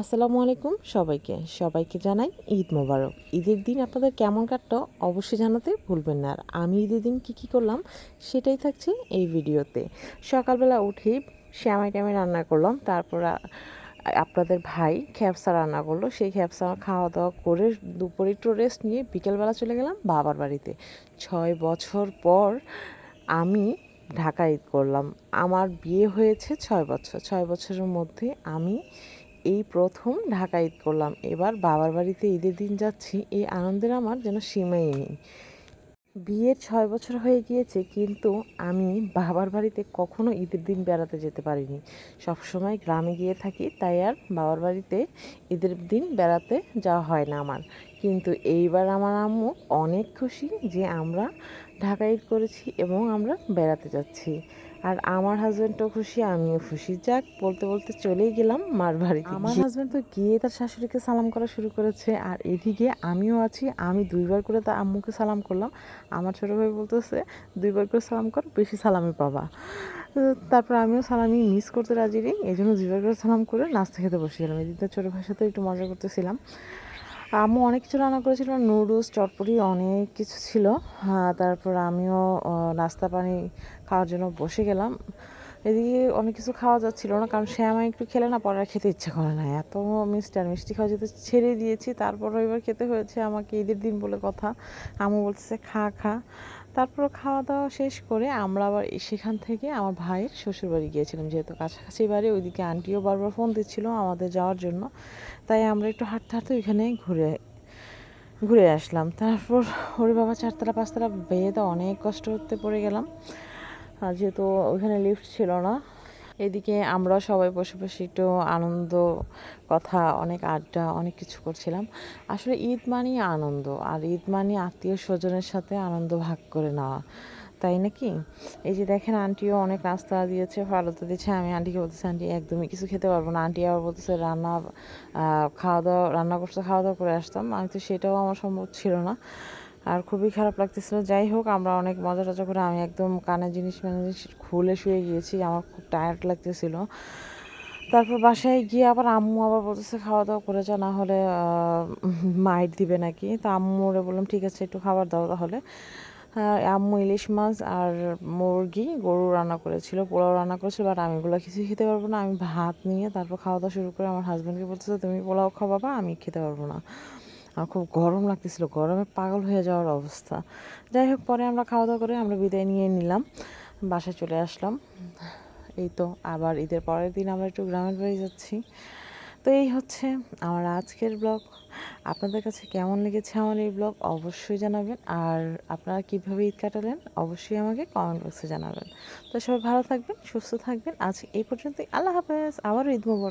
আসসালামু আলাইকুম সবাইকে। সবাইকে জানাই ঈদ মোবারক। ঈদের দিন আপনাদের কেমন কাটলো অবশ্যই জানাতে ভুলবেন না। আর আমি ঈদের দিন কী কী করলাম সেটাই থাকছে এই ভিডিওতে। সকালবেলা উঠেই শ্যামাই ট্যামাই রান্না করলাম। তারপর আপনাদের ভাই খ্যাপসা রান্না করল। সেই খ্যাপসা খাওয়া দাওয়া করে দুপুরে একটু রেস্ট নিয়ে বিকেলবেলা চলে গেলাম বাবার বাড়িতে। ছয় বছর পর আমি ঢাকা ঈদ করলাম। আমার বিয়ে হয়েছে ছয় বছর। ছয় বছরের মধ্যে আমি এই প্রথম ঢাকা ঈদ করলাম। এবার বাবার বাড়িতে ঈদের দিন যাচ্ছি। এই আনন্দের আমার যেন সীমাই নেই। বিয়ের ছয় বছর হয়ে গিয়েছে, কিন্তু আমি বাবার বাড়িতে কখনো ঈদের দিন বেড়াতে যেতে পারিনি। সবসময় গ্রামে গিয়ে থাকি, তাই আর বাবার বাড়িতে ঈদের দিন বেড়াতে যাওয়া হয় না আমার। কিন্তু এইবার আমার আম্মু অনেক খুশি যে আমরা ঢাকা ঈদ করেছি এবং আমরা বেড়াতে যাচ্ছি। আর আমার হাজব্যান্ডও খুশি আমিও খুশি। যাক বলতে বলতে চলেই গেলাম মার বাড়িতে আমার হাজব্যান্ড তো গিয়ে তার শাশুড়িকে সালাম করা শুরু করেছে। আর এদিকে আমিও আছি আমি দুইবার করে তার আম্মুকে সালাম করলাম। আমার ছোটো ভাই বলতেছে দুইবার করে সালাম কর বেশি সালামি পাবা। তারপর আমিও সালামি মিস করতে রাজি নেই এই জন্য দুইবার করে সালাম করে নাস্তা খেতে বসেছিলাম এদিকে ছোটো ভাইয়ের সাথে একটু মজা করতেছিলাম। আম্মু অনেক কিছু রান্না করেছিল নুডলস চটপটি, অনেক কিছু ছিল। হ্যাঁ তারপর আমিও নাস্তা পানি খাওয়ার জন্য বসে গেলাম। এদিকে অনেক কিছু খাওয়া যাচ্ছিল না, কারণ সে আমায় একটু খেলে না, পরে খেতে ইচ্ছে করে না। এত মিষ্টি আর মিষ্টি খাওয়া যেতে ছেড়ে দিয়েছি তারপর এবার খেতে হয়েছে আমাকে ঈদের দিন বলে কথা। আম্মু বলতেছে, খা খা। তারপর খাওয়া দাওয়া শেষ করে আমরা আবার সেখান থেকে আমার ভাইয়ের শ্বশুরবাড়ি গিয়েছিলাম, যেহেতু কাছাকাছি বাড়ি, ওইদিকে আন্টিও বারবার ফোন দিচ্ছিল আমাদের যাওয়ার জন্য। তাই আমরা একটু হাঁটতে হাঁটতে ওইখানে ঘুরে ঘুরে আসলাম। তারপর ওর বাবা, চারতলা, পাঁচতলা বেয়ে তো অনেক কষ্ট করতে পড়ে গেলাম। আর যেহেতু ওইখানে লিফট ছিল না এদিকে আমরা সবাই বসে বসে একটু আনন্দ, কথা, অনেক আড্ডা, অনেক কিছু করছিলাম। আসলে ঈদ মানেই আনন্দ, আর ঈদ মানে আত্মীয় স্বজনের সাথে আনন্দ ভাগ করে নেওয়া, তাই নাকি? এই যে দেখেন আন্টিও অনেক নাস্তা দিয়েছে ফালুদা দিয়েছে আমি আন্টিকে বলতেছি, আন্টি, একদমই কিছু খেতে পারব না। আন্টি আবার বলতেছে, রান্না খাওয়া দাওয়া, রান্না করতে খাওয়া দাওয়া করে আসতাম। আমি তো সেটাও আমার সম্ভব ছিল না। আর খুবই খারাপ লাগতেছিল। যাই হোক, আমরা অনেক মজা টজা করে আমি একদম কানের জিনিস মানে খুলে শুয়ে গিয়েছি। আমার খুব টায়ার্ড লাগতেছিল। তারপর বাসায় গিয়ে আবার আম্মু আবার বলতেছে, খাওয়া দাওয়া করে যা, না হলে মাইট দিবে নাকি? তা আম্মুরে বললাম, ঠিক আছে, একটু খাবার দাও তাহলে। আম্মু ইলিশ মাছ আর মুরগি, গরু রান্না করেছিল, পোলাও রান্না করেছিল বাট আমি এগুলো কিছুই খেতে পারব না। আমি ভাত নিয়ে তারপর খাওয়া দাওয়া শুরু করে আমার হাজব্যান্ডকে বলতেছে, তুমি পোলাও খাও বাবা আমি খেতে পারব না। আমার খুব গরম লাগতেছিল। গরমে পাগল হয়ে যাওয়ার অবস্থা। যাই হোক, পরে আমরা খাওয়া দাওয়া করে আমরা বিদায় নিয়ে নিলাম। বাসায় চলে আসলাম। এই তো আবার ঈদের পরের দিন আমরা একটু গ্রামের বাড়ি যাচ্ছি। তো এই হচ্ছে আমার আজকের ব্লগ। আপনাদের কাছে কেমন লেগেছে আমার এই ব্লগ অবশ্যই জানাবেন। আর আপনারা কীভাবে ঈদ কাটালেন অবশ্যই আমাকে কমেন্ট বক্সে জানাবেন। তো সবাই ভালো থাকবেন, সুস্থ থাকবেন। আজ এই পর্যন্তই। আল্লাহ হাফেজ। আবারও ঈদ মোবারক।